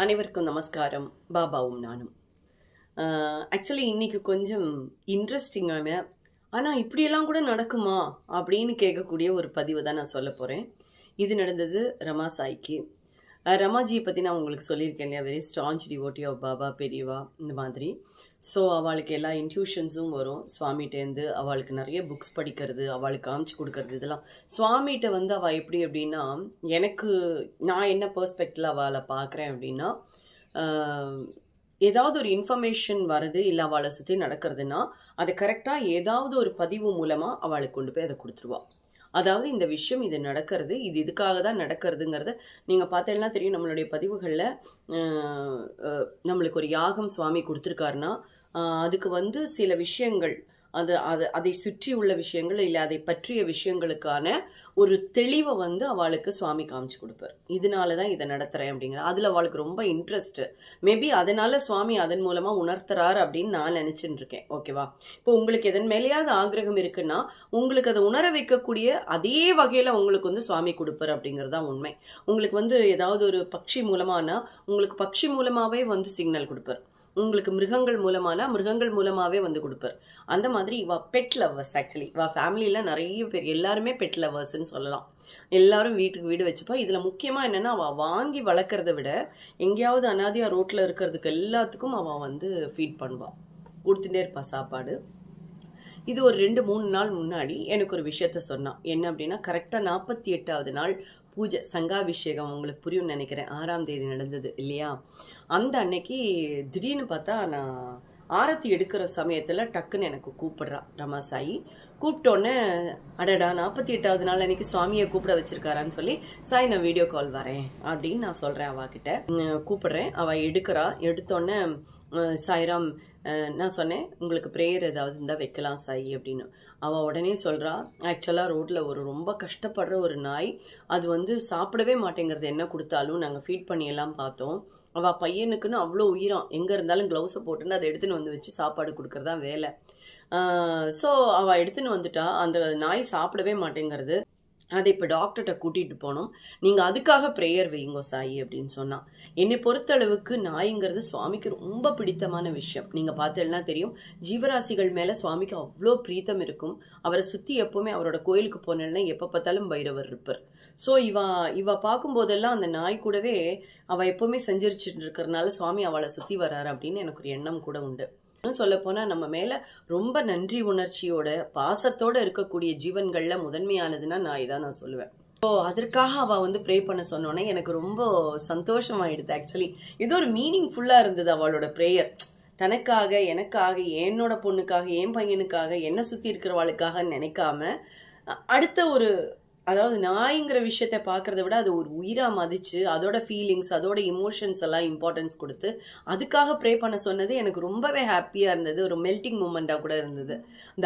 அனைவருக்கும் நமஸ்காரம். பாபாவும் நானும். ஆக்சுவலி இன்றைக்கி கொஞ்சம் இன்ட்ரெஸ்டிங்கான ஆனால் இப்படியெல்லாம் கூட நடக்குமா? அப்படின்னு கேட்கக்கூடிய ஒரு பதிவு தான் நான் சொல்ல போகிறேன் இது நடந்தது ரமா சாய்க்கு. ரமாஜியை பற்றி நான் உங்களுக்கு சொல்லியிருக்கேன் இல்லையா? Very strong devotee of Baba Periyava இந்த மாதிரி. ஸோ அவளுக்கு எல்லா இன்ட்யூஷன்ஸும் வரும். சுவாமிகிட்டேருந்து அவளுக்கு நிறைய புக்ஸ் படிக்கிறது அவளுக்கு காமிச்சு கொடுக்கறது இதெல்லாம். சுவாமிகிட்ட வந்து அவள் எப்படி அப்படின்னா எனக்கு நான் என்ன பர்ஸ்பெக்டில் அவளை பார்க்குறேன் அப்படின்னா ஏதாவது ஒரு இன்ஃபர்மேஷன் வருது இல்லை அவளை சுற்றி நடக்கிறதுனா அதை கரெக்டாக ஏதாவது ஒரு பதிவு மூலமாக அவளுக்கு கொண்டு போய் அதை கொடுத்துருவாள் அதாவது இந்த விஷயம் இது நடக்கிறது இது இதுக்காக தான் நடக்கிறதுங்கிறத நீங்கள் பார்த்தீங்கன்னா தெரியும். நம்மளுடைய பதிவுகளில் நம்மளுக்கு ஒரு யாகம் சுவாமி கொடுத்துருக்காருன்னா அதுக்கு வந்து சில விஷயங்கள் அது அது அதை சுற்றி உள்ள விஷயங்கள் இல்லை அதை பற்றிய விஷயங்களுக்கான ஒரு தெளிவை வந்து அவளுக்கு சுவாமி காமிச்சு கொடுப்பார். இதனால தான் இதை நடத்துகிறேன் அப்படிங்கிற அதில் அவளுக்கு ரொம்ப இன்ட்ரெஸ்ட்டு மேபி அதனால சுவாமி அதன் மூலமாக உணர்த்துறாரு அப்படின்னு நான் நினச்சிட்டு இருக்கேன் ஓகேவா இப்போ உங்களுக்கு எதன் மேலேயாவது ஆகிரகம் இருக்குன்னா உங்களுக்கு அதை உணர வைக்கக்கூடிய அதே வகையில் உங்களுக்கு வந்து சுவாமி கொடுப்பார் அப்படிங்கிறது தான் உண்மை. உங்களுக்கு வந்து ஏதாவது ஒரு பக்ஷி மூலமானா உங்களுக்கு பட்சி மூலமாகவே வந்து சிக்னல் கொடுப்பார். உங்களுக்கு மிருகங்கள் மூலமானா மிருகங்கள் மூலமாகவே வந்து கொடுப்பார். அந்த மாதிரி இவா பெட் லவ்வர்ஸ் ஆக்சுவலி இவா ஃபேமிலியில் நிறைய பேர் எல்லாருமே பெட் லவ்வர்ஸ்ன்னு சொல்லலாம். எல்லாரும் வீட்டுக்கு வீடு வச்சுப்பா. இதில் முக்கியமாக என்னென்னா அவள் வாங்கி வளர்க்குறத விட எங்கேயாவது அனாதியாக ரோட்டில் இருக்கிறதுக்கு எல்லாத்துக்கும் அவள் வந்து ஃபீட் பண்ணுவாள் கொடுத்துட்டே இருப்பாள் சாப்பாடு. இது ஒரு ரெண்டு மூணு நாள் முன்னாடி எனக்கு ஒரு விஷயத்த சொன்னான் என்ன அப்படின்னா கரெக்டாக நாற்பத்தி எட்டாவது நாள் பூஜை சங்காபிஷேகம் உங்களுக்கு புரியும்னு நினைக்கிறேன். ஆறாம் தேதி நடந்தது இல்லையா? அந்த அன்னைக்கு திடீர்னு பார்த்தா நான் ஆரத்தி எடுக்கிற சமயத்தில் டக்குன்னு எனக்கு கூப்பிடுறா ரமாசாயி கூப்பிட்டோன்னே அடடா நாற்பத்தி எட்டாவது நாள் அன்னைக்கு சுவாமியை கூப்பிட வச்சிருக்காரான்னு சொல்லி சாய் நான் வீடியோ கால் வரேன் அப்படின்னு நான் சொல்கிறேன் அவகிட்ட. கூப்பிடுறேன். அவள் எடுக்கிறா. எடுத்தோடனே சாய்ராம் நான் சொன்னேன் உங்களுக்கு ப்ரேயர் ஏதாவது இருந்தால் வைக்கலாம் சாய் அப்படின்னு. அவள் உடனே சொல்கிறா ஆக்சுவலாக ரோட்டில் ஒரு ரொம்ப கஷ்டப்படுற ஒரு நாய் அது வந்து சாப்பிடவே மாட்டேங்கிறது. என்ன கொடுத்தாலும் நாங்கள் ஃபீட் பண்ணியெல்லாம் பார்த்தோம். அவள் பையனுக்குன்னு அவ்வளோ உயிரம். எங்கே இருந்தாலும் க்ளவுஸை போட்டுன்னு அதை எடுத்துன்னு வந்து வச்சு சாப்பாடு கொடுக்குறதான் வேலை. ஸோ அவள் எடுத்துன்னு வந்துட்டா. அந்த நாய் சாப்பிடவே மாட்டேங்கிறது. அதை இப்போ டாக்டர்கிட்ட கூட்டிகிட்டு போனோம். நீங்கள் அதுக்காக ப்ரேயர் வைங்கோ சாயி அப்படின்னு சொன்னான் என்னை பொறுத்தளவுக்கு நாய்ங்கிறது சுவாமிக்கு ரொம்ப பிடித்தமான விஷயம். நீங்கள் பார்த்தெல்லாம் தெரியும். ஜீவராசிகள் மேலே சுவாமிக்கு அவ்வளோ பிரீத்தம் இருக்கும். அவரை சுற்றி எப்போவுமே அவரோட கோயிலுக்கு போனேன்னா எப்போ பார்த்தாலும் பைரவர் இருப்பார். ஸோ இவா இவ பார்க்கும்போதெல்லாம் அந்த நாய் கூடவே அவள் எப்போவுமே செஞ்சிருச்சுட்டு இருக்கிறனால சுவாமி அவளை சுற்றி வராரு அப்படின்னு எனக்கு ஒரு எண்ணம் கூட உண்டு. இன்னும் சொல்லப்போனால் நம்ம மேலே ரொம்ப நன்றி உணர்ச்சியோட பாசத்தோட இருக்கக்கூடிய ஜீவன்களில் முதன்மையானதுன்னா நான் இதான் நான் சொல்லுவேன். ஸோ அதற்காக அவள் வந்து ப்ரே பண்ண சொன்னோன்னே எனக்கு ரொம்ப சந்தோஷமாயிடுது ஆக்சுவலி இது ஒரு மீனிங்ஃபுல்லாக இருந்தது அவளோட ப்ரேயர் தனக்காக எனக்காக என்னோட பொண்ணுக்காக என் பையனுக்காக என்னை சுற்றி இருக்கிறவாளுக்காக நினைக்காம அடுத்த ஒரு அதாவது நாய்ங்கிற விஷயத்த பார்க்கறத விட அது ஒரு உயிராக மதிச்சு அதோட ஃபீலிங்ஸ் அதோட இமோஷன்ஸ் எல்லாம் இம்பார்ட்டன்ஸ் கொடுத்து அதுக்காக ப்ரே பண்ண சொன்னது எனக்கு ரொம்பவே ஹாப்பியாக இருந்தது. ஒரு மெல்ட்டிங் மூமெண்ட்டாக கூட இருந்தது.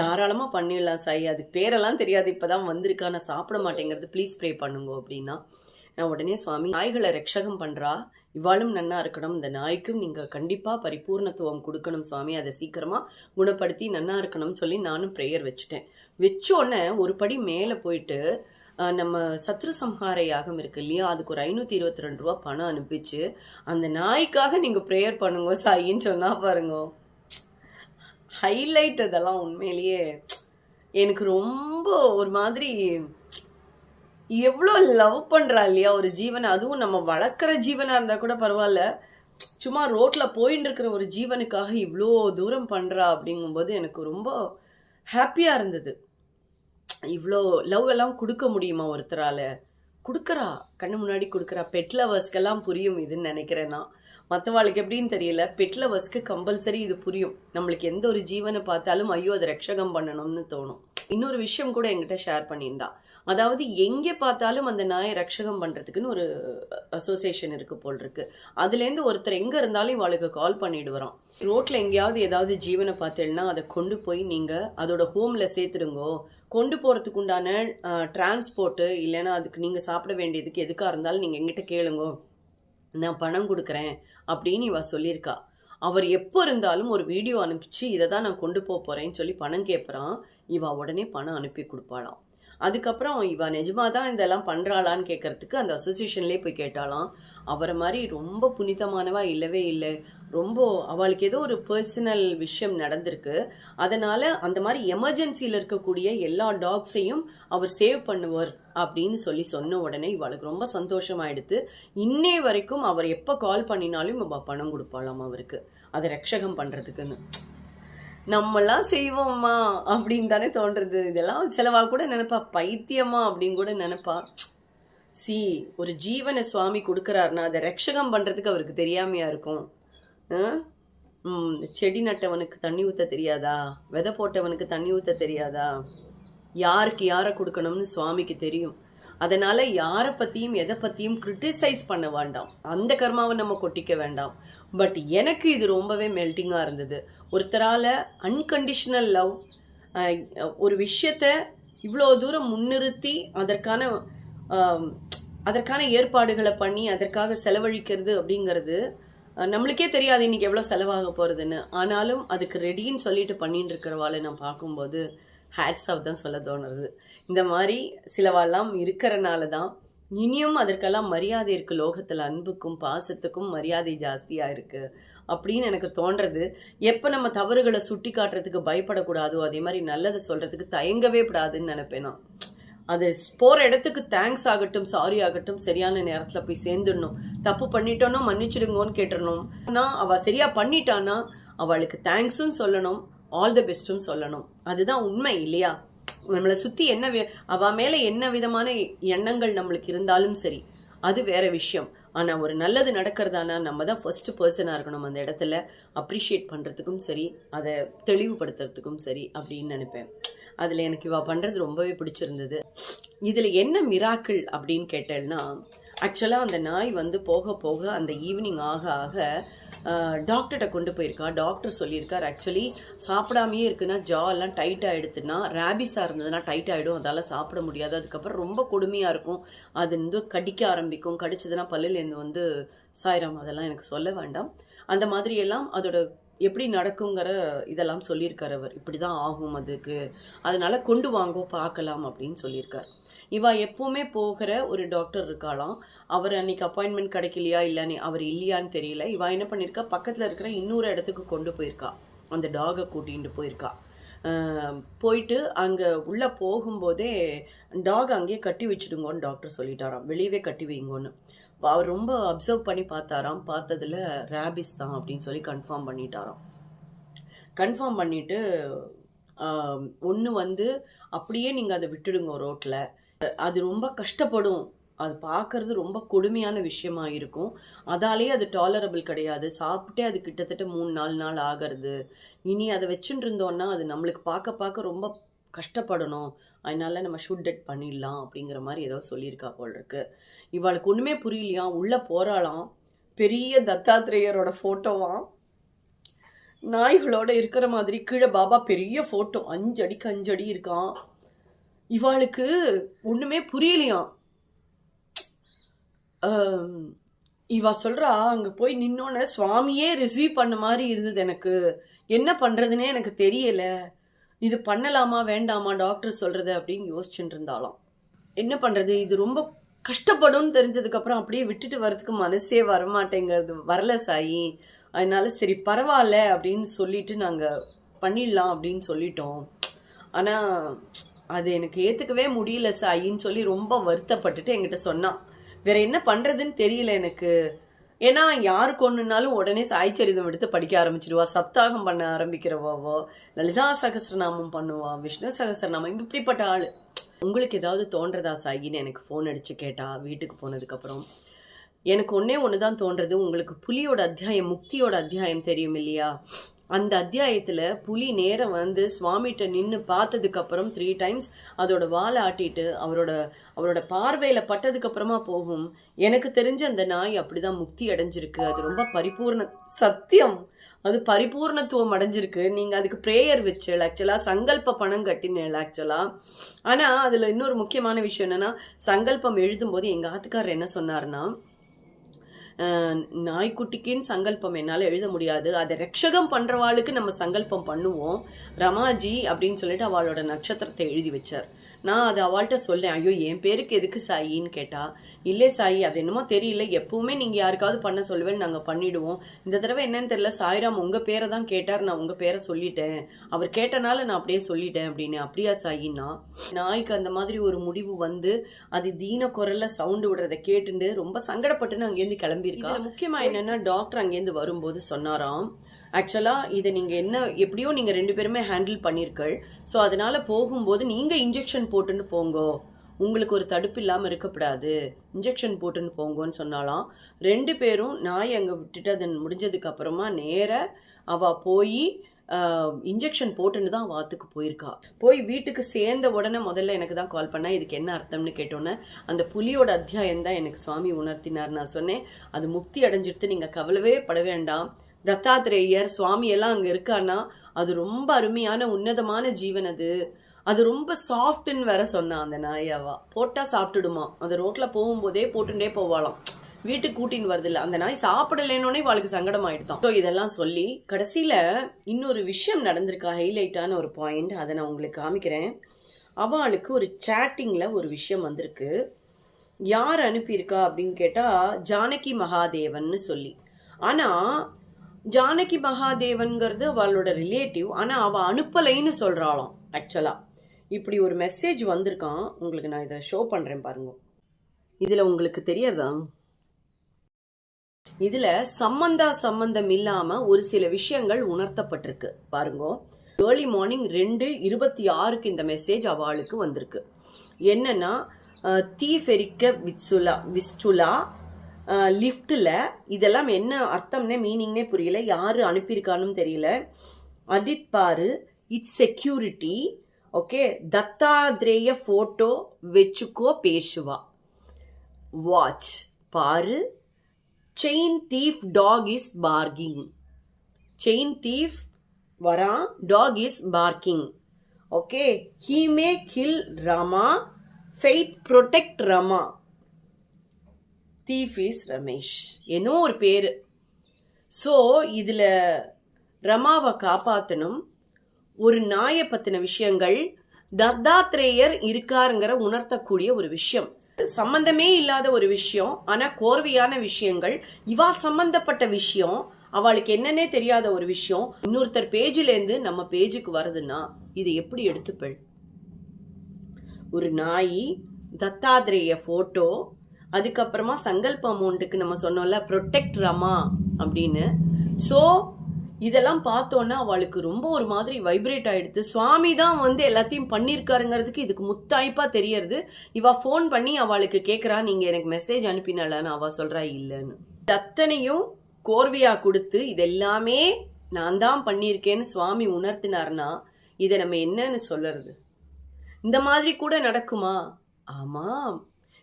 தாராளமாக பண்ணிடலாம் சாய். அதுக்கு பேரெல்லாம் தெரியாது. இப்போ தான் வந்திருக்கா. நான் சாப்பிட மாட்டேங்கிறது. ப்ளீஸ் ப்ரே பண்ணுங்க அப்படின்னா நான் உடனே சுவாமி நாய்களை ரட்சகம் பண்ணுறா இவாளும் நன்னா இருக்கணும். இந்த நாய்க்கும் நீங்கள் கண்டிப்பாக பரிபூர்ணத்துவம் கொடுக்கணும் சுவாமி. அதை சீக்கிரமாக குணப்படுத்தி நன்னா இருக்கணும்னு சொல்லி நானும் ப்ரேயர் வச்சுட்டேன். வச்சோடனே ஒரு படி மேலே போயிட்டு நம்ம சத்ரு சம்ஹார யாகம் இருக்கு இல்லையா? அதுக்கு ஒரு ஐநூற்றி இருபத்தி ரெண்டு ரூபா பணம் அனுப்பிச்சு அந்த நாய்க்காக நீங்கள் ப்ரேயர் பண்ணுங்க சாயின்னு சொன்னா பாருங்க. ஹைலைட் அதெல்லாம் உண்மையிலேயே எனக்கு ரொம்ப ஒரு மாதிரி எவ்வளோ லவ் பண்ணுறா இல்லையா ஒரு ஜீவனை? அதுவும் நம்ம வளர்க்குற ஜீவனாக இருந்தால் கூட பரவாயில்ல. சும்மா ரோட்டில் போயின்னு இருக்கிற ஒரு ஜீவனுக்காக இவ்வளோ தூரம் பண்ணுறா அப்படிங்கும்போது எனக்கு ரொம்ப ஹாப்பியாக இருந்தது. இவ்வளோ லவ் எல்லாம் கொடுக்க முடியுமா ஒருத்தரால்? கொடுக்குறா. கண்ணு முன்னாடி கொடுக்குறா. பெட் லவர்ஸ்க்கெல்லாம் புரியும் இதுன்னு நினைக்கிறேன் நான். மற்றவாளுக்கு எப்படின்னு தெரியல. பெட் லவர்ஸ்க்கு கம்பல்சரி இது புரியும். நம்மளுக்கு எந்த ஒரு ஜீவனை பார்த்தாலும் ஐயோ அதை ரட்சகம் பண்ணணும்னு தோணும். இன்னொரு விஷயம் கூட என்கிட்ட ஷேர் பண்ணியிருந்தா. அதாவது எங்கே பார்த்தாலும் அந்த நாயை ரட்சகம் பண்ணுறதுக்குன்னு ஒரு அசோசியேஷன் இருக்குது போல் இருக்குது அதுலேருந்து ஒருத்தர் எங்கே இருந்தாலும் இவாளுக்கு கால் பண்ணிடுவாராம். ரோட்டில் எங்கேயாவது ஏதாவது ஜீவனை பார்த்தேன்னா அதை கொண்டு போய் நீங்கள் அதோட ஹோமில் சேர்த்துடுங்கோ. கொண்டு போகிறதுக்கு உண்டான டிரான்ஸ்போர்ட்டு இல்லைன்னா அதுக்கு நீங்கள் சாப்பிட வேண்டியதுக்கு எதுக்காக இருந்தாலும் நீங்கள் எங்கிட்ட கேளுங்க. நான் பணம் கொடுக்குறேன் அப்படின்னு இவ சொல்லியிருக்கா. அவர் எப்போ இருந்தாலும் ஒரு வீடியோ அனுப்பிச்சு இதை தான் நான் கொண்டு போக போகிறேன்னு சொல்லி பணம் கேட்குறான் இவா உடனே பணம் அனுப்பி கொடுப்பாளாம். அதுக்கப்புறம் இவ நிஜமா தான் இதெல்லாம் பண்ணுறாளான்னு கேட்கறதுக்கு அந்த அசோசியேஷன்லேயே போய் கேட்டாலாம் அவரை மாதிரி ரொம்ப புனிதமானவா இல்லவே இல்லை. ரொம்ப அவளுக்கு ஏதோ ஒரு பர்சனல் விஷயம் நடந்திருக்கு. அதனால் அந்த மாதிரி எமர்ஜென்சியில் இருக்கக்கூடிய எல்லா டாக்ஸையும் அவர் சேவ் பண்ணுவார் அப்படின்னு சொல்லி சொன்ன உடனே இவளுக்கு ரொம்ப சந்தோஷமாயிடுத்து இன்னே வரைக்கும் அவர் எப்போ கால் பண்ணினாலும் பணம் கொடுப்பாளாம் அவருக்கு. அதை ரட்சகம் பண்ணுறதுக்குன்னு நம்மெல்லாம் செய்வோமா அப்படின்னு தானே தோன்றது. இதெல்லாம் சிலவா கூட நினைப்பா. பைத்தியமா அப்படின்னு கூட நினைப்பா. சி ஒரு ஜீவனை சுவாமி கொடுக்குறாருன்னா அதை ரட்சகம் பண்ணுறதுக்கு அவருக்கு தெரியாமையா இருக்கும். செடி நட்டவனுக்கு தண்ணி ஊற்ற தெரியாதா? விதை போட்டவனுக்கு தண்ணி ஊற்ற தெரியாதா? யாருக்கு யாரை கொடுக்கணும்னு சுவாமிக்கு தெரியும். அதனால யாரை பத்தியும் எதை பத்தியும் கிரிட்டிசைஸ் பண்ண வேண்டாம். அந்த கர்மாவை நம்ம கொட்டிக்க வேண்டாம். பட் எனக்கு இது ரொம்பவே மெல்ட்டிங்காக இருந்தது. ஒருத்தரால அன்கண்டிஷனல் லவ் ஒரு விஷயத்த இவ்வளோ தூரம் முன்னிறுத்தி அதற்கான அதற்கான ஏற்பாடுகளை பண்ணி அதற்காக செலவழிக்கிறது அப்படிங்கிறது நம்மளுக்கே தெரியாது இன்னைக்கு எவ்வளோ செலவாக போகிறதுன்னு ஆனாலும் அதுக்கு ரெடின்னு சொல்லிட்டு பண்ணிட்டு இருக்கிறவாளை நான் பார்க்கும்போது ஹேட்ஸ் ஆஃப் தான் சொல்ல தோணுறது. இந்த மாதிரி சிலவாலாம் இருக்கிறனால தான் இனியும் அதற்கெல்லாம் மரியாதை இருக்குது லோகத்தில் அன்புக்கும் பாசத்துக்கும் மரியாதை ஜாஸ்தியாக இருக்குது அப்படின்னு எனக்கு தோன்றது. எப்போ நம்ம தவறுகளை சுட்டி காட்டுறதுக்கு பயப்படக்கூடாதோ அதே மாதிரி நல்லதை சொல்கிறதுக்கு தயங்கவே கூடாதுன்னு நினைப்பேன் நான். அது போகிற இடத்துக்கு தேங்க்ஸ் ஆகட்டும் சாரி ஆகட்டும் சரியான நேரத்தில் போய் சேர்ந்துடணும். தப்பு பண்ணிட்டோன்னா மன்னிச்சிடுங்கன்னு கேட்டுடணும். ஆனால் அவள் சரியாக பண்ணிட்டான்னா அவளுக்கு தேங்க்ஸும் சொல்லணும். ஆல் த பெஸ்ட்டும் சொல்லணும். அதுதான் உண்மை இல்லையா? நம்மளை சுற்றி என்ன அவ மேலே என்ன விதமான எண்ணங்கள் நம்மளுக்கு இருந்தாலும் சரி அது வேற விஷயம். ஆனால் ஒரு நல்லது நடக்கிறதானா நம்ம தான் ஃபர்ஸ்ட் பர்சனாக இருக்கணும் அந்த இடத்துல. அப்ரிஷியேட் பண்ணுறதுக்கும் சரி அதை தெளிவுபடுத்துறதுக்கும் சரி அப்படின்னு நினைப்பேன். அதில் எனக்கு இவா பண்ணுறது ரொம்பவே பிடிச்சிருந்தது. இதில் என்ன மிராக்கிள் அப்படின்னு கேட்டேன்னா ஆக்சுவலாக அந்த நாய் வந்து போக போக அந்த ஈவினிங் ஆக ஆக டாக்டர்கிட்ட கொண்டு போயிருக்கா. டாக்டர் சொல்லியிருக்கார் ஆக்சுவலி சாப்பிடாமையே இருக்குன்னா ஜா எல்லாம் டைட் ஆகிடுதுன்னா ரேபிஸாக இருந்ததுன்னா டைட் ஆகிடும் அதால் சாப்பிட முடியாது. அதுக்கப்புறம் ரொம்ப கொடுமையாக இருக்கும். அது வந்து கடிக்க ஆரம்பிக்கும். கடிச்சதுன்னா பல்லுலேருந்து வந்து சாயிரம். அதெல்லாம் எனக்கு சொல்ல வேண்டாம். அந்த மாதிரியெல்லாம் அதோட எப்படி நடக்குங்கிற இதெல்லாம் சொல்லியிருக்கார் அவர். இப்படி தான் ஆகும் அதுக்கு. அதனால கொண்டு வாங்கோ பார்க்கலாம் அப்படின்னு சொல்லியிருக்கார். இவா எப்போவுமே போகிற ஒரு டாக்டர் இருக்காளாம். அவர் அன்னைக்கு அப்பாயின்மெண்ட் கிடைக்கலையா இல்லைன்னு அவர் இல்லையான்னு தெரியல. இவா என்ன பண்ணியிருக்கா? பக்கத்தில் இருக்கிற இன்னொரு இடத்துக்கு கொண்டு போயிருக்கா. அந்த டாகை கூட்டிகிட்டு போயிருக்கா. போயிட்டு அங்கே உள்ளே போகும்போதே டாக் அங்கேயே கட்டி வச்சிடுங்கன்னு டாக்டர் சொல்லிட்டாராம். வெளியவே கட்டி வைங்கன்னு. அவர் ரொம்ப அப்சர்வ் பண்ணி பார்த்தாராம். பார்த்ததுல ரேபிஸ் தான் அப்படின்னு சொல்லி கன்ஃபார்ம் பண்ணிட்டாராம். கன்ஃபார்ம் பண்ணிட்டு ஒன்று வந்து அப்படியே நீங்கள் அதை விட்டுடுங்க ரோட்டில் அது ரொம்ப கஷ்டப்படும். அது பார்க்கறது ரொம்ப கொடுமையான விஷயமா இருக்கும். அதாலேயே அது டாலரபிள் கிடையாது. சாப்பிட்டே அது கிட்டத்தட்ட மூணு நாலு நாள் ஆகிறது. இனி அதை வச்சுட்டு இருந்தோன்னா அது நம்மளுக்கு பார்க்க பார்க்க ரொம்ப கஷ்டப்படணும். அதனால நம்ம ஷூட் டெட் பண்ணிடலாம் அப்படிங்கிற மாதிரி ஏதோ சொல்லியிருக்கா போல் இருக்கு இவளுக்கு ஒன்றுமே புரியலையா? உள்ளே போகிறாளாம் பெரிய தத்தாத்திரேயரோட ஃபோட்டோவாம் நாய்களோட இருக்கிற மாதிரி கீழே பாபா பெரிய ஃபோட்டோ அஞ்சு அடிக்கு அஞ்சு அடி இருக்கான் இவாளுக்கு ஒன்றுமே புரியலையாம் இவா சொல்கிறா அங்கே போய் நின்னோன்னே சுவாமியே ரிசீவ் பண்ண மாதிரி இருந்தது எனக்கு. என்ன பண்ணுறதுனே எனக்கு தெரியலை. இது பண்ணலாமா வேண்டாமா டாக்டர் சொல்கிறது அப்படின்னு யோசிச்சுட்டு இருந்தாலும் என்ன பண்ணுறது இது ரொம்ப கஷ்டப்படும்னு தெரிஞ்சதுக்கப்புறம் அப்படியே விட்டுட்டு வரதுக்கு மனசே வரமாட்டேங்கிறது வரல சாயி. அதனால சரி பரவாயில்ல அப்படின்னு சொல்லிட்டு நாங்கள் பண்ணிடலாம் அப்படின்னு சொல்லிட்டோம். ஆனால் அது எனக்கு ஏற்றுக்கவே முடியல சாயின்னு சொல்லி ரொம்ப வருத்தப்பட்டுட்டு என்கிட்ட சொன்னான். வேற என்ன பண்ணுறதுன்னு தெரியல எனக்கு. ஏன்னா யாருக்கு கொண்டுனாலும் உடனே சாய்ச்சரிதம் எடுத்து படிக்க ஆரம்பிச்சிடுவா சப்தாகம் பண்ண ஆரம்பிக்கிறவாவோ லலிதா சகஸ்ரநாமம் பண்ணுவா விஷ்ணு சகஸ்ரநாமம் இப்படிப்பட்ட ஆள். உங்களுக்கு ஏதாவது தோன்றதா சாயின்னு எனக்கு ஃபோன் அடிச்சு கேட்டா வீட்டுக்கு போனதுக்கப்புறம்? எனக்கு ஒன்றே ஒன்று தான் தோன்றது. உங்களுக்கு புலியோட அத்தியாயம் முக்தியோட அத்தியாயம் தெரியும் இல்லையா? அந்த அத்தியாயத்தில் புலி நேரம் வந்து சுவாமிகிட்ட நின்று பார்த்ததுக்கப்புறம் த்ரீ டைம்ஸ் அதோட வாலை ஆட்டிட்டு அவரோட அவரோட பார்வையில் பட்டதுக்கப்புறமா போகும். எனக்கு தெரிஞ்ச அந்த நாய் அப்படிதான் முக்தி அடைஞ்சிருக்கு. அது ரொம்ப பரிபூர்ண சத்தியம். அது பரிபூர்ணத்துவம் அடைஞ்சிருக்கு. நீங்கள் அதுக்கு ப்ரேயர் வச்சு ஆக்சுவலாக சங்கல்ப பணம் கட்டினேன் ஆக்சுவலாக ஆனால் அதில் இன்னொரு முக்கியமான விஷயம் என்னென்னா சங்கல்பம் எழுதும்போது எங்கள் ஆத்துக்காரர் என்ன சொன்னார்னா நாய்க்குட்டிக்குன்னு சங்கல்பம் என்னால் எழுத முடியாது. அதை ரக்ஷகம் பண்ணுறவாளுக்கு நம்ம சங்கல்பம் பண்ணுவோம். ரமாஜி அப்படின்னு சொல்லிட்டு அவளோட நட்சத்திரத்தை எழுதி வச்சார். நான் அது அவள்கிட்ட சொல்லேன் ஐயோ என் பேருக்கு எதுக்கு சாயின்னு கேட்டா இல்லை சாயி அது என்னமோ தெரியல. எப்பவுமே நீங்க யாருக்காவது பண்ண சொல்லுவேன் நாங்கள் பண்ணிடுவோம். இந்த தடவை என்னன்னு தெரியல. சாய்ராம் உங்க பேரை தான் கேட்டார். நான் உங்க பேரை சொல்லிட்டேன். அவர் கேட்டனால நான் அப்படியே சொல்லிட்டேன் அப்படின்னு. அப்படியா சாயின்னா? நாய்க்கு அந்த மாதிரி ஒரு முடிவு வந்து அது தீன குரல்ல சவுண்டு விடுறதை கேட்டுட்டு ரொம்ப சங்கடப்பட்டுன்னு அங்கேருந்து கிளம்பியிருக்கா. இதுல முக்கியமா என்னன்னா டாக்டர் அங்கேருந்து வரும்போது சொன்னாராம் ஆக்சுவலாக இதை நீங்கள் என்ன எப்படியோ நீங்கள் ரெண்டு பேருமே ஹேண்டில் பண்ணியிருக்கள் ஸோ அதனால் போகும்போது நீங்கள் இன்ஜெக்ஷன் போட்டுன்னு போங்கோ. உங்களுக்கு ஒரு தடுப்பு இல்லாமல் இருக்கக்கூடாது இன்ஜெக்ஷன் போட்டுன்னு போங்கோன்னு சொன்னாலாம். ரெண்டு பேரும் நாய் அங்கே விட்டுட்டு அது முடிஞ்சதுக்கப்புறமா நேராக அவள் போய் இன்ஜெக்ஷன் போட்டுன்னு தான் வாத்துக்கு போயிருக்கா. போய் வீட்டுக்கு சேர்ந்த உடனே முதல்ல எனக்கு தான் கால் பண்ணா இதுக்கு என்ன அர்த்தம்னு கேட்டோன்னே அந்த புலியோட அத்தியாயம் தான் எனக்கு சுவாமி உணர்த்தினார். நான் சொன்னேன் அது முக்தி அடைஞ்சிட்டு நீங்கள் கவலவே பட வேண்டாம். தத்தாத்திரேயர் சுவாமி எல்லாம் அங்கே இருக்கான்னா அது ரொம்ப அருமையான உன்னதமான ஜீவன் அது. அது ரொம்ப சாஃப்ட்னு வேற சொன்னான் அந்த நாயாவா. போட்டா சாப்பிட்டுடுமா. அது ரோட்ல போகும்போதே போட்டுட்டே போவாளாம். வீட்டுக்கு கூட்டின்னு வரதில்லை. அந்த நாய் சாப்பிடலன்னொடனே அவளுக்கு சங்கடம் ஆயிடுதான் ஸோ இதெல்லாம் சொல்லி கடைசியில் இன்னொரு விஷயம் நடந்திருக்கா ஹைலைட்டான ஒரு பாயிண்ட் அதை நான் உங்களுக்கு காமிக்கிறேன். அவளுக்கு ஒரு சேட்டிங்கில் ஒரு விஷயம் வந்திருக்கு. யார் அனுப்பியிருக்கா அப்படின்னு கேட்டால் ஜானகி மகாதேவன் சொல்லி. ஆனால் ஜானகி மகாதேவன்கிறது அவளோட ரிலேட்டிவ் ஆனால் அவள் அனுப்பலைன்னு சொல்கிறாளாம் ஆக்சுவலாக இப்படி ஒரு மெசேஜ் வந்திருக்கான். உங்களுக்கு நான் இதை ஷோ பண்ணுறேன் பாருங்க. இதில் உங்களுக்கு தெரியறதா இதில் சம்பந்தா சம்பந்தம் இல்லாமல் ஒரு சில விஷயங்கள் உணர்த்தப்பட்டிருக்கு. பாருங்க. ஏர்லி மார்னிங் ரெண்டு இருபத்தி ஆறுக்கு இந்த மெசேஜ் அவளுக்கு வந்திருக்கு. என்னன்னா தீஃபெரிக்க விச்சுலா விஸ்டுலா லிஃப்ட்டில் இதெல்லாம் என்ன அர்த்தம்னே மீனிங்னே புரியல. யார் அனுப்பியிருக்கான்னு தெரியல. அடிட் பாரு it's security okay Dattatreya photo வச்சுக்கோ பேசுவா. வாட்ச் பாரு. Chain thief dog is barking chain thief வரான் dog is barking okay he may kill Rama faith protect Rama thieves Ramesh என்னோ ஒரு பேர். ஸோ இதில் ரமாவை காப்பாற்றணும் ஒரு நாயை பற்றின விஷயங்கள் தத்தாத்ரேயர் இருக்காருங்கிற உணர்த்தக்கூடிய ஒரு விஷயம். சம்பந்தமே இல்லாத ஒரு விஷயம் ஆனால் கோர்வையான விஷயங்கள் இவா சம்பந்தப்பட்ட விஷயம் அவளுக்கு என்னன்னே தெரியாத ஒரு விஷயம் இன்னொருத்தர் பேஜிலேருந்து நம்ம பேஜுக்கு வருதுன்னா இது எப்படி எடுத்துப்பள்? ஒரு நாய் தத்தாத்ரேய ஃபோட்டோ அதுக்கப்புறமா சங்கல்ப அமௌண்ட்டுக்கு நம்ம சொன்னோம்ல ப்ரொடெக்ட் ரமா அப்படின்னு. ஸோ இதெல்லாம் பார்த்தோன்னா அவளுக்கு ரொம்ப ஒரு மாதிரி வைப்ரேட் ஆகிடுது சுவாமி தான் வந்து எல்லாத்தையும் பண்ணியிருக்காருங்கிறதுக்கு இதுக்கு முத்தாய்ப்பாக தெரியறது. இவா ஃபோன் பண்ணி அவளுக்கு கேட்குறா நீங்கள் எனக்கு மெசேஜ் அனுப்பினாலான்னு அவள் சொல்கிறா இல்லைன்னு. தத்தனையும் கோர்வையாக கொடுத்து இதெல்லாமே நான் தான் பண்ணியிருக்கேன்னு சுவாமி உணர்த்தினார்னா இதை நம்ம என்னன்னு சொல்லறது? இந்த மாதிரி கூட நடக்குமா? ஆமாம்.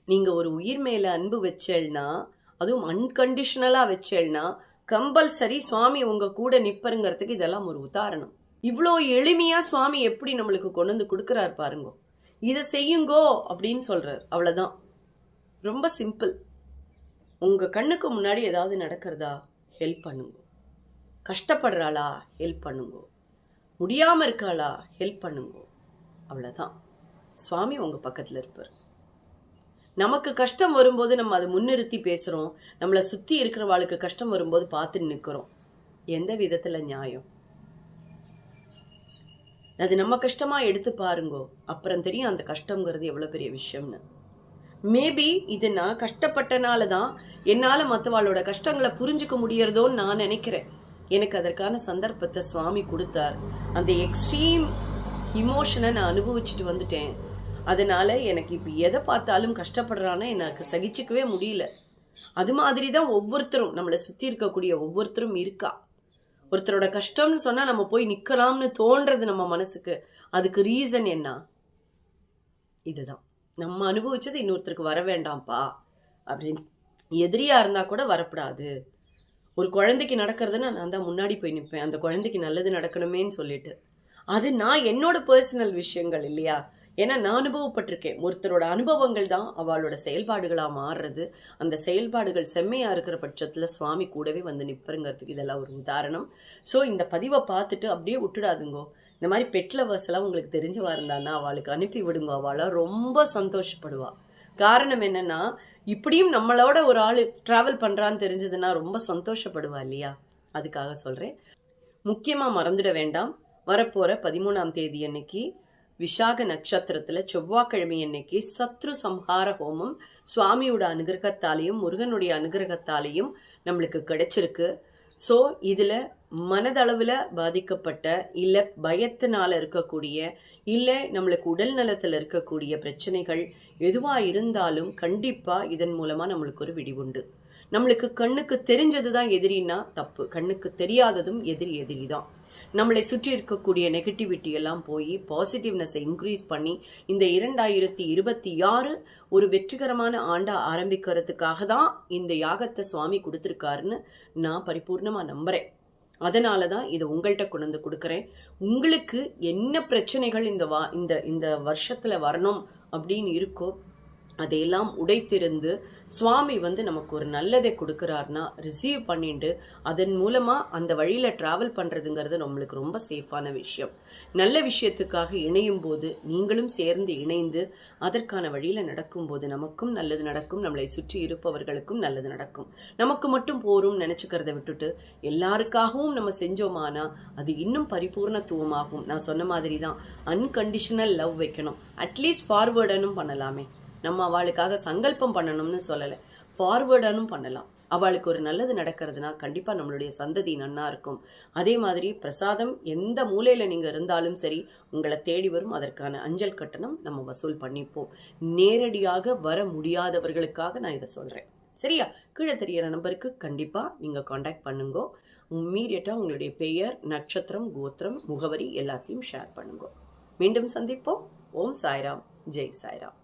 நீங்கள் ஒரு உயிர் மேலே அன்பு வச்சேல்னா அதுவும் அன்கண்டிஷனலாக வச்சேல்னா கம்பல்சரி சுவாமி உங்கள் கூட நிப்பருங்கிறதுக்கு இதெல்லாம் ஒரு உதாரணம். இவ்வளோ எளிமையாக சுவாமி எப்படி நம்மளுக்கு கொண்டு வந்து கொடுக்குறாரு பாருங்க. இதை செய்யுங்கோ அப்படின்னு சொல்கிறார் அவ்வளோதான் ரொம்ப சிம்பிள் உங்கள் கண்ணுக்கு முன்னாடி ஏதாவது நடக்கிறதா ஹெல்ப் பண்ணுங்க. கஷ்டப்படுறாளா ஹெல்ப் பண்ணுங்க. முடியாமல் இருக்காளா ஹெல்ப் பண்ணுங்க. அவ்வளோதான் சுவாமி உங்கள் பக்கத்தில் இருப்பார். நமக்கு கஷ்டம் வரும்போது நம்ம அதை முன்னிறுத்தி பேசுகிறோம் நம்மளை சுற்றி இருக்கிறவாளுக்கு கஷ்டம் வரும்போது பார்த்து நிற்கிறோம் எந்த விதத்தில் நியாயம்? அது நம்ம கஷ்டமாக எடுத்து பாருங்கோ. அப்புறம் தெரியும் அந்த கஷ்டங்கிறது எவ்வளோ பெரிய விஷயம்னு. மேபி இது நான் கஷ்டப்பட்டனால தான் என்னால் மற்றவாளோட கஷ்டங்களை புரிஞ்சுக்க முடியறதோன்னு நான் நினைக்கிறேன். எனக்கு அதற்கான சந்தர்ப்பத்தை சுவாமி கொடுத்தார். அந்த எக்ஸ்ட்ரீம் இமோஷனை நான் அனுபவிச்சுட்டு வந்துட்டேன். அதனால எனக்கு இப்போ எதை பார்த்தாலும் கஷ்டப்படுறான்னா எனக்கு சகிச்சுக்கவே முடியல. அது மாதிரி தான் ஒவ்வொருத்தரும் நம்மளை சுற்றி இருக்கக்கூடிய ஒவ்வொருத்தரும் இருக்கா? ஒருத்தரோட கஷ்டம்னு சொன்னால் நம்ம போய் நிற்கலாம்னு தோன்றது நம்ம மனசுக்கு. அதுக்கு ரீசன் என்ன? இதுதான். நம்ம அனுபவிச்சது இன்னொருத்தருக்கு வர வேண்டாம்ப்பா. அப்படின்னு எதிரியாக இருந்தால் கூட வரக்கூடாது ஒரு குழந்தைக்கு நடக்கிறதுன்னா நான் தான் முன்னாடி போய் நிற்பேன் அந்த குழந்தைக்கு நல்லது நடக்கணுமேன்னு சொல்லிட்டு. அது நான் என்னோட பர்சனல் விஷயங்கள் இல்லையா? ஏன்னா நான் அனுபவப்பட்டிருக்கேன். ஒருத்தரோட அனுபவங்கள் தான் அவளோட செயல்பாடுகளாக மாறுறது. அந்த செயல்பாடுகள் செம்மையாக இருக்கிற பட்சத்தில் சுவாமி கூடவே வந்து நிற்பருங்கிறதுக்கு இதெல்லாம் ஒரு உதாரணம். ஸோ இந்த பதிவை பார்த்துட்டு அப்படியே விட்டுடாதுங்கோ. இந்த மாதிரி பெட் லவர்ஸ் எல்லாம் உங்களுக்கு தெரிஞ்சவா இருந்தான்னா அவளுக்கு அனுப்பி விடுங்க. அவளை ரொம்ப சந்தோஷப்படுவா. காரணம் என்னன்னா இப்படியும் நம்மளோட ஒரு ஆள் டிராவல் பண்ணுறான்னு தெரிஞ்சதுன்னா ரொம்ப சந்தோஷப்படுவா இல்லையா? அதுக்காக சொல்கிறேன் முக்கியமாக மறந்துட வேண்டாம். வரப்போகிற பதிமூணாம் தேதி அன்னைக்கு விஷாக நட்சத்திரத்துல செவ்வாய்க்கிழமை அன்னைக்கு சத்ரு சம்ஹார ஹோமம் சுவாமியோட அனுகிரகத்தாலையும் முருகனுடைய அனுகிரகத்தாலையும் நம்மளுக்கு கிடைச்சிருக்கு. ஸோ இதில் மனதளவில் பாதிக்கப்பட்ட இல்லை பயத்தினால் இருக்கக்கூடிய இல்லை நம்மளுக்கு உடல் நலத்தில் இருக்கக்கூடிய பிரச்சனைகள் எதுவாக இருந்தாலும் கண்டிப்பாக இதன் மூலமாக நம்மளுக்கு ஒரு விடிவுண்டு நம்மளுக்கு கண்ணுக்கு தெரிஞ்சது தான் எதிரின்னா தப்பு. கண்ணுக்கு தெரியாததும் எதிரி எதிரி தான் நம்மளை சுற்றி இருக்கக்கூடிய நெகட்டிவிட்டி எல்லாம் போய் பாசிட்டிவ்னஸை இன்க்ரீஸ் பண்ணி இந்த இரண்டாயிரத்தி இருபத்தி ஆறு ஒரு வெற்றிகரமான ஆண்டா ஆரம்பிக்கிறதுக்காக தான் இந்த யாகத்தை சுவாமி கொடுத்துருக்காருன்னு நான் பரிபூர்ணமாக நம்புகிறேன் அதனால தான் இதை உங்கள்கிட்ட கொண்டு வந்து கொடுக்குறேன். உங்களுக்கு என்ன பிரச்சனைகள் இந்த வா இந்த இந்த வருஷத்தில் வரணும் அப்படின்னு இருக்கோ அதையெல்லாம் உடைத்திருந்து சுவாமி வந்து நமக்கு ஒரு நல்லதை கொடுக்குறாருன்னா ரிசீவ் பண்ணிட்டு அதன் மூலமாக அந்த வழியில் ட்ராவல் பண்ணுறதுங்கிறது நம்மளுக்கு ரொம்ப சேஃபான விஷயம். நல்ல விஷயத்துக்காக இணையும் போது நீங்களும் சேர்ந்து இணைந்து அதற்கான வழியில் நடக்கும்போது நமக்கும் நல்லது நடக்கும். நம்மளை சுற்றி இருப்பவர்களுக்கும் நல்லது நடக்கும். நமக்கு மட்டும் போரும் நினச்சிக்கிறத விட்டுட்டு எல்லாருக்காகவும் நம்ம செஞ்சோமானா அது இன்னும் பரிபூர்ணத்துவமாகும். நான் சொன்ன மாதிரி தான் அன்கண்டிஷனல் லவ் வைக்கணும் அட்லீஸ்ட் ஃபார்வேர்டனும் பண்ணலாமே. நம்ம அவளுக்காக சங்கல்பம் பண்ணணும்னு சொல்லலை. ஃபார்வேர்டனும் பண்ணலாம். அவளுக்கு ஒரு நல்லது நடக்கிறதுனா கண்டிப்பாக நம்மளுடைய சந்ததி நன்னா இருக்கும். அதே மாதிரி பிரசாதம் எந்த மூலையில் நீங்கள் இருந்தாலும் சரி உங்களை தேடி வரும். அதற்கான அஞ்சல் கட்டணம் நம்ம வசூல் பண்ணிப்போம். நேரடியாக வர முடியாதவர்களுக்காக நான் இதை சொல்கிறேன் சரியா? கீழே தெரியிற நம்பருக்கு கண்டிப்பாக நீங்கள் காண்டாக்ட் பண்ணுங்க. இம்மீடியட்டாக உங்களுடைய பெயர் நட்சத்திரம் கோத்திரம் முகவரி எல்லாத்தையும் ஷேர் பண்ணுங்க. மீண்டும் சந்திப்போம். ஓம் சாய்ராம். ஜெய் சாய்ராம்.